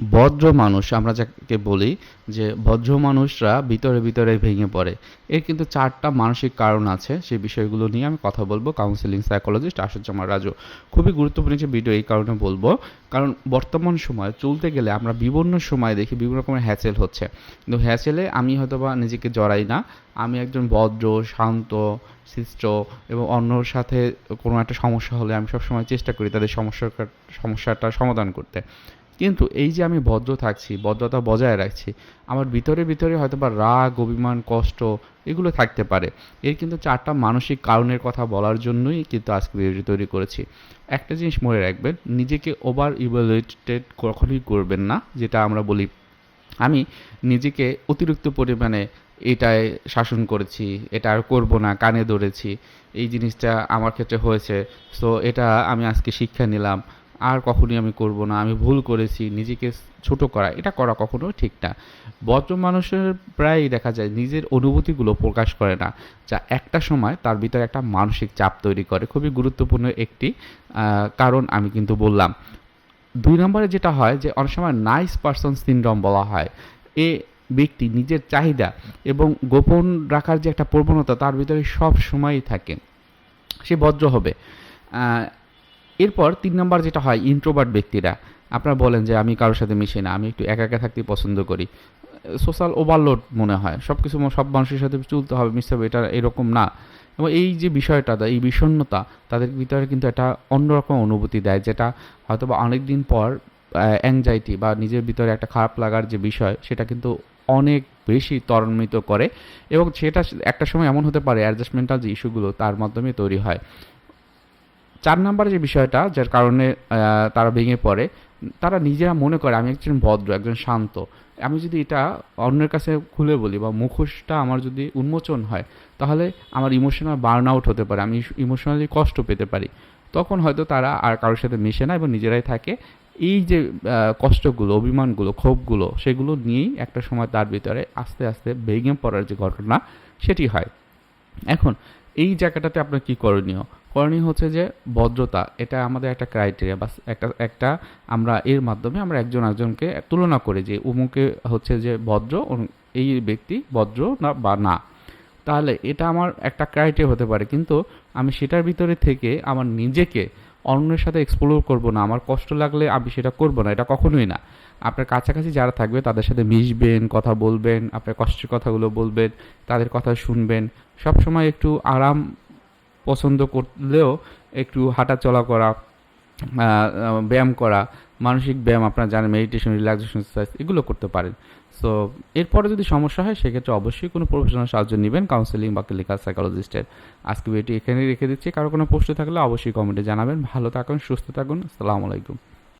ভদ্র মানুষ, আমরা যাকে বলি, যে ভদ্র মানুষরা ভিতরে ভিতরে ভেঙে পড়ে। এর কিন্তু চারটা মানসিক কারণ আছে সেই বিষয়গুলো নিয়ে আমি কথা বলব। Counselling psychologist Ashujjaman Raju. খুবই গুরুত্বপূর্ণ যে ভিডিও এই কারণে বলব। কারণ বর্তমান সময় চলতে গেলে আমরা বিভিন্ন সময় দেখি বিভিন্ন রকমের হ্যাচেল হচ্ছে। কিন্তু হ্যাচেলে আমি হয়তো বা নিজেকে জড়াই না। আমি একজন ভদ্র, শান্ত, শিষ্ট এবং অন্যর সাথে কোনো একটা সমস্যা হলে আমি সবসময় চেষ্টা করি তাদের সমস্যার সমস্যাটা সমাধান করতে। কিন্তু এই যে আমি ভদ্র থাকছি, ভদ্রতা বজায় রাখছি, আমার ভিতরে ভিতরে হয়তো বা রাগ, অভিমান, কষ্ট এগুলো থাকতে পারে। এর কিন্তু চারটা মানসিক কারণের কথা বলার জন্যই কিন্তু আজকে ভিডিওটি তৈরি করেছি। একটা জিনিস মনে রাখবেন, নিজেকে ওভার ইভ্যালুয়েটেড কখনোই করবেন না, যেটা আমরা বলি, আমি নিজেকে অতিরিক্ত পরিমাণে এটায় শাসন করেছি, এটা আর করব না, কানে ধরেছি, এই জিনিসটা আমার ক্ষেত্রে হয়েছে সো এটা আমি আজকে শিক্ষা নিলাম আর কখনোই আমি করব না, আমি ভুল করেছি, নিজেকে ছোট করা, এটা করা কখনো ঠিক না। ভদ্র মানুষের প্রায়ই দেখা যায় নিজের অনুভূতিগুলো প্রকাশ করে না, যা একটা সময় তার ভিতরে একটা মানসিক চাপ তৈরি করে। খুবই গুরুত্বপূর্ণ একটি কারণ আমি কিন্তু বললাম। দুই নম্বরে যেটা হয় যে, অনেক সময় নাইস পারসন সিনড্রোম বলা হয়। এ ব্যক্তি নিজের চাহিদা এবং গোপন রাখার যে একটা প্রবণতা তার ভিতরে সব সময়ই থাকে। সে ভদ্র হবে। এরপর তিন নম্বর যেটা হয় ইন্ট্রোভার্ট ব্যক্তিরা। আপনারা বলেন যে, আমি কারোর সাথে মিশি না, আমি একটু একা একা থাকতে পছন্দ করি। সোশ্যাল ওভারলোড মনে হয়। সব কিছু সব মানুষের সাথে চলতে হবে, মিশতে হবে, এটা এরকম না। এবং এই যে বিষয়টা, এই বিষণ্ণতা, তাদের ভিতরে কিন্তু একটা অন্যরকম অনুভূতি দেয়, যেটা হয়তো বা অনেক দিন পর অ্যাংজাইটি বা নিজের ভিতরে একটা খারাপ লাগার যে বিষয়, সেটা কিন্তু অনেক বেশি ত্বরান্বিত করে। এবং সেটা, একটা সময় এমন হতে পারে অ্যাডজাস্টমেন্টাল যে ইস্যুগুলো তার মাধ্যমে তৈরি হয়। চার নম্বরে যে বিষয়টা, যার কারণে তারা ভেঙে পড়ে, তারা নিজেরা মনে করে আমি একজন ভদ্র, একজন শান্ত। আমি যদি এটা অন্যের কাছে খুলে বলি বা মুখোশটা আমার যদি উন্মোচন হয়, তাহলে আমার ইমোশনাল বার্ন আউট হতে পারে, আমি ইমোশনালি কষ্ট পেতে পারি। তখন হয়তো তারা আর কারোর সাথে মিশে না এবং নিজেরাই থাকে। এই যে কষ্টগুলো, অভিমানগুলো, ক্ষোভগুলো, সেগুলো নিয়েই একটা সময় তার ভিতরে আস্তে আস্তে ভেঙে পড়ার যে ঘটনা, সেটি হয়। এখন, এই জায়গাটাতে আপনার কী করণীয়? করণীয় হচ্ছে যে ভদ্রতা, এটা আমাদের একটা ক্রাইটেরিয়া বা একটা একটা আমরা এর মাধ্যমে আমরা একজন একজনকে তুলনা করি যে উমুকে হচ্ছে যে ভদ্র এই ব্যক্তি ভদ্র না, বা না। তাহলে এটা আমার একটা ক্রাইটেরিয়া হতে পারে, কিন্তু আমি সেটার ভিতরে থেকে আমার নিজেকে অন্যের সাথে এক্সপ্লোর করব না, আমার কষ্ট লাগলে আমি সেটা করব না, এটা কখনোই না। আপনার কাছাকাছি যারা থাকবে তাদের সাথে মিশবেন, কথা বলবেন, আপনার কষ্টের কথাগুলো বলবেন, তাদের কথা শুনবেন, সবসময় একটু আরাম পছন্দ করলেও একটু হাঁটা চলা করা ব্যায়াম করা, মানসিক ব্যায়াম, আপনারা জানেন মেডিটেশন রিল্যাক্সেশন এক্সারসাইজ এগুলো করতে পারেন। সো এরপরে যদি সমস্যা হয়, সেক্ষেত্রে অবশ্যই কোনো প্রফেশনাল সাহায্য নেবেন কাউন্সেলিং বা ক্লিনিক্যাল সাইকোলজিস্টের আজকে ভিডিওটি এখানেই রেখে দিচ্ছি। কারও কোনো প্রশ্ন থাকলে অবশ্যই কমেন্টে জানাবেন। ভালো থাকুন, সুস্থ থাকুন। আসসালামু আলাইকুম।